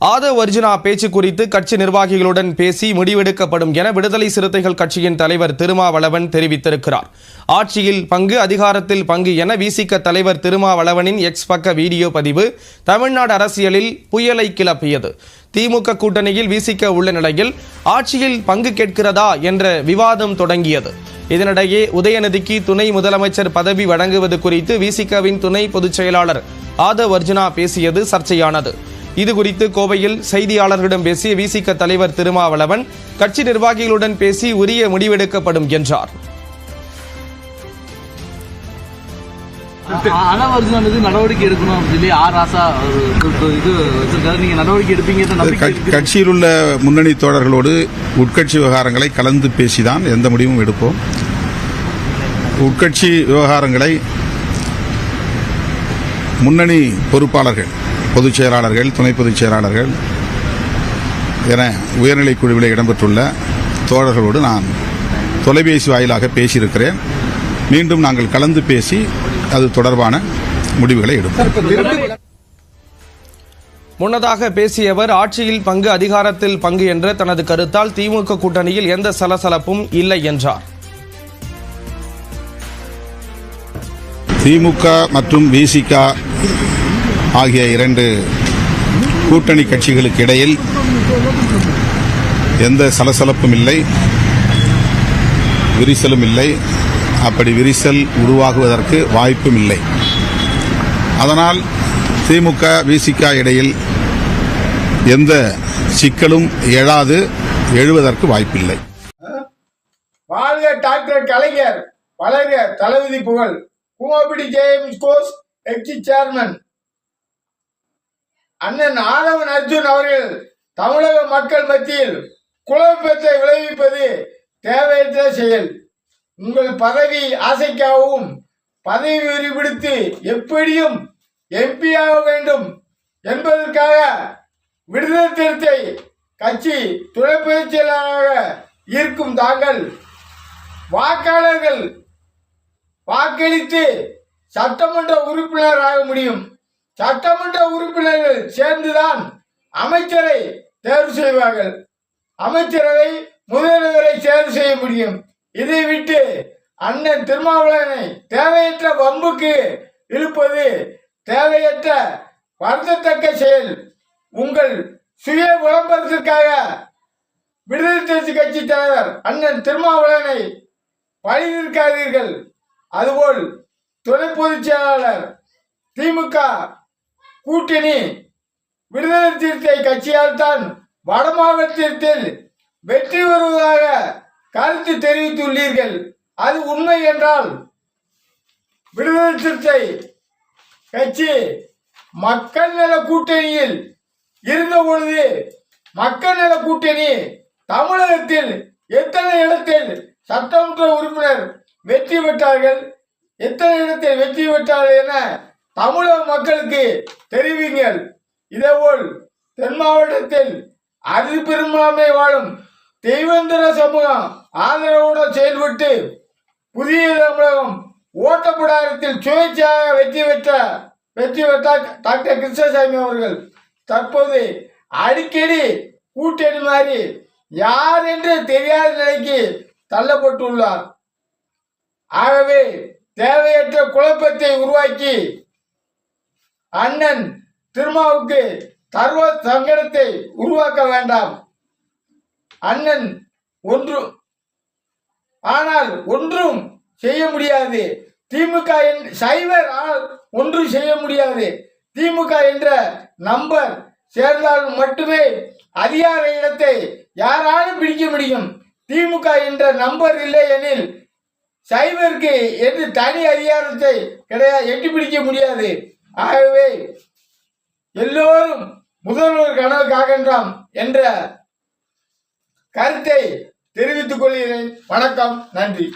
ஆதவ் அர்ஜுனா பேச்சு குறித்து கட்சி நிர்வாகிகளுடன் பேசி முடிவெடுக்கப்படும் என விடுதலை சிறுத்தைகள் கட்சியின் தலைவர் திருமாவளவன் தெரிவித்திருக்கிறார். ஆட்சியில் பங்கு அதிகாரத்தில் பங்கு என விசிக தலைவர் திருமாவளவனின் எக்ஸ் பக்க வீடியோ பதிவு தமிழ்நாடு அரசியலில் புயலை கிளப்பியது. திமுக கூட்டணியில் வீசிக்க உள்ள நிலையில் ஆட்சியில் பங்கு கேட்கிறதா என்ற விவாதம் தொடங்கியது. இதனிடையே உதயநிதிக்கு துணை முதலமைச்சர் பதவி வழங்குவது குறித்து விசிகவின் துணை பொதுச் செயலாளர் ஆதவ் அர்ஜுனா பேசியது சர்ச்சையானது. இது குறித்து கோவையில் செய்தியாளர்களிடம் பேசிய விசிக தலைவர் திருமாவளவன் கட்சி நிர்வாகிகளுடன் பேசி உரிய முடிவெடுக்கப்படும் என்றார். கட்சியில் உள்ள முன்னணி தோழர்களோடு உட்கட்சி விவகாரங்களை கலந்து பேசிதான் எந்த முடிவும் எடுப்போம். உட்கட்சி விவகாரங்களை முன்னணி பொறுப்பாளர்கள் பொதுச் செயலாளர்கள் துணை பொதுச் செயலாளர்கள் என உயர்நிலைக் குழுவில் இடம்பெற்றுள்ள தோழர்களோடு நான் தொலைபேசி வாயிலாக பேசியிருக்கிறேன். மீண்டும் நாங்கள் கலந்து பேசி அது தொடர்பான முடிவுகளை எடுப்போம். முன்னதாக பேசியவர் ஆட்சியில் பங்கு அதிகாரத்தில் பங்கு என்ற தனது கருத்தால் திமுக கூட்டணியில் எந்த சலசலப்பும் இல்லை என்றார். திமுக மற்றும் விசிக ஆகிய இரண்டு கூட்டணி கட்சிகளுக்கு இடையில் எந்த சலசலப்பும் இல்லை விரிசலும் இல்லை. அப்படி விரிசல் உருவாகுவதற்கு வாய்ப்பும் இல்லை. அதனால் திமுக விசிக இடையில் எந்த சிக்கலும் எழாது எழுவதற்கு வாய்ப்பில்லை. வாழ்க டாக்டர் கலைஞர் வளர்க தளபதி புகழ். கோபிடி ஜேஎம் கோஸ் எக்ஸி சேர்மன். அண்ணன் ஆதவன் அர்ஜுன் அவர்கள் தமிழக மக்கள் மத்தியில் குழப்பத்தை விளைவிப்பது தேவையற்ற செயல். உங்கள் பதவி ஆசைக்காகவும் பதவி வெறி எப்படியும் எம்பியாக வேண்டும் என்பதற்காக விடுதலை திருத்தை கட்சி துணை பொதுச் செயலாளராக இருக்கும் தாங்கள் வாக்காளர்கள் வாக்களித்து சட்டமன்ற உறுப்பினராக முடியும். சட்டமன்ற உறுப்பினர்கள் சேர்ந்துதான் அமைச்சரை தேர்வு செய்வார்கள். அமைச்சரவை முதல்வரை தேர்வு செய்ய முடியும். இதை விட்டு அண்ணன் திருமாவளவனை தேவையற்ற வம்புக்கு இழுப்பது தேவையற்ற வருந்தத்தக்க செயல். உங்கள் சுய விளம்பரத்திற்காக விடுதலை தேசி கட்சி தலைவர் அண்ணன் திருமாவளவனை பழி நிற்காதீர்கள். அதுபோல் துணை பொதுச் செயலாளர் திமுக கூட்டணி விடுதலை சிறுத்தை கட்சியால் தான் வட மாவட்டத்தில் வெற்றி வருவதாக கருத்து தெரிவித்துள்ளீர்கள். அது உண்மை என்றால் விடுதலை சிறுத்தை கட்சி மக்கள் நல கூட்டணியில் இருந்த பொழுது மக்கள் நல கூட்டணி தமிழகத்தில் எத்தனை இடத்தில் சட்டமன்ற உறுப்பினர் வெற்றி பெற்றார்கள்? எத்தனை இடத்தில் வெற்றி பெற்றார்கள் என தமிழக மக்களுக்கு தெரிவிங்கள். இதேபோல் தென் மாவட்டத்தில் அதி பெரும்பான்மை வாழும் தெய்வந்திர சமூகம் ஆதரவுடன் செயல்பட்டு புதிய தமிழகம் ஓட்டப்படாரத்தில் சுயேட்சையாக வெற்றி பெற்ற வெற்றி பெற்ற டாக்டர் கிருஷ்ணசாமி அவர்கள். தற்போது அடிக்கடி கூட்டணி மாறி யார் என்று தெரியாத நிலைக்கு தள்ளப்பட்டுள்ளார். ஆகவே தேவையற்ற குழப்பத்தை உருவாக்கி அண்ணன் திருமாவுக்கு சர்வ சங்கடத்தை உருவாக்க வேண்டாம். அண்ணன் ஒன்று ஆனால் ஒன்றும் செய்ய முடியாது. திமுக என்- சைவர் ஆனால் ஒன்றும் செய்ய முடியாது. திமுக என்ற நம்பர் சேர்ந்தால் மட்டுமே அதிகார இடத்தை யாராலும் பிடிக்க முடியும். திமுக என்ற நம்பர் இல்லை எனில் சைவருக்கு என்று தனி அதிகாரத்தை கிடையாது எட்டி பிடிக்க முடியாது. ஆகவே எல்லோரும் முதல்வர் கனவு காக்கின்றாம் என்ற கருத்தை தெரிவித்துக் கொள்கிறேன். வணக்கம் நன்றி.